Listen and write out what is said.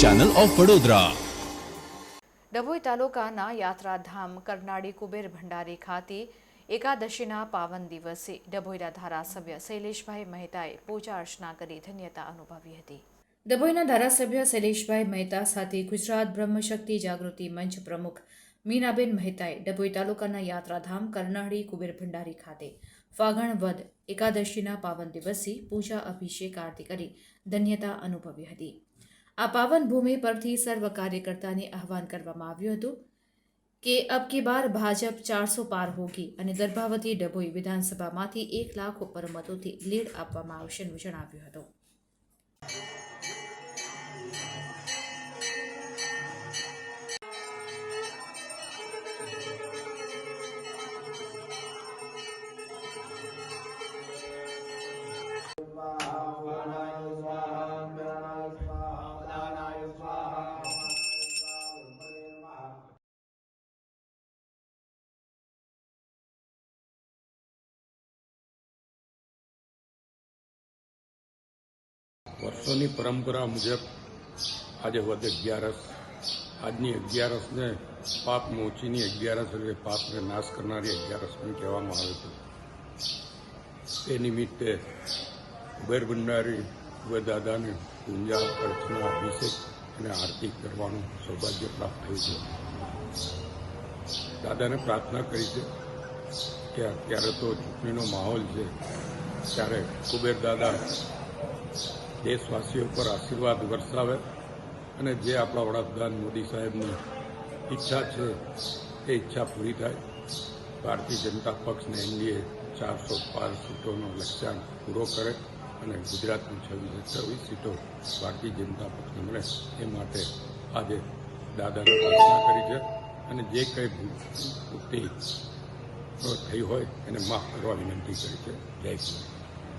Channel of Vadodara Dabhoi તાલુકાના યાત્રાધામ કરનાળી કુબેર ભંડારી ખાતે એકાદશીના પાવન દિવસે ડભોઈના ધારાસભ્ય શૈલેષભાઈ મહેતાએ પૂજા અર્ચના કરી ધન્યતા અનુભવી હતી. ડભોઈના ધારાસભ્ય શૈલેષભાઈ મહેતા સાથે ગુજરાત બ્રહ્મશક્તિ જાગૃતિ મંચ પ્રમુખ મીનાબેન મહેતાએ ડભોઈ તાલુકાના યાત્રાધામ કરનાળી કુબેર ભંડારી ખાતે ફાગણ વદ એકાદશીના પાવન દિવસે પૂજા અભિષેક આરતી કરી ધન્યતા અનુભવી હતી. આ પાવન ભૂમિ પરથી સર્વ કાર્યકર્તાને આહવાન કરવામાં આવ્યું હતું કે અબ કી બાર ભાજપ ચારસો પાર હોગી અને ગર્ભાવતી ડભોઈ વિધાનસભામાંથી એક લાખ ઉપર મતોથી લીડ આપવામાં આવશેનું જણાવ્યું હતું. વર્ષોની પરંપરા મુજબ આજે વધ અગિયારસ, આજની અગિયારસને પાપ મોચીની અગિયારસ એટલે પાપને નાશ કરનારી અગિયારસ પણ કહેવામાં આવે છે. તે નિમિત્તે કુબેર ભંડારી કુબેર દાદાને પૂજા, અર્ચના, અભિષેક અને આરતી કરવાનું સૌભાગ્ય પ્રાપ્ત થયું છે. દાદાને પ્રાર્થના કરી છે કે અત્યારે તો ચૂંટણીનો માહોલ છે, ત્યારે કુબેર દાદા દેશવાસીઓ પર આશીર્વાદ વરસાવે અને જે આપણા વડાપ્રધાન મોદી સાહેબની ઈચ્છા છે, એ ઈચ્છા પૂરી થાય. ભારતીય જનતા પક્ષને એનડીએ ચારસો પાંચ સીટોનો લક્ષ્યાંક પૂરો કરે અને ગુજરાતની છવ્વીસ છવ્વીસ સીટો ભારતીય જનતા પક્ષને મળે, એ માટે આજે દાદાને પ્રાર્થના કરી છે. અને જે કંઈ ભૂ- ભૂલથી થઈ હોય, એને માફ કરવા વિનંતી કરી છે. જય શ્રી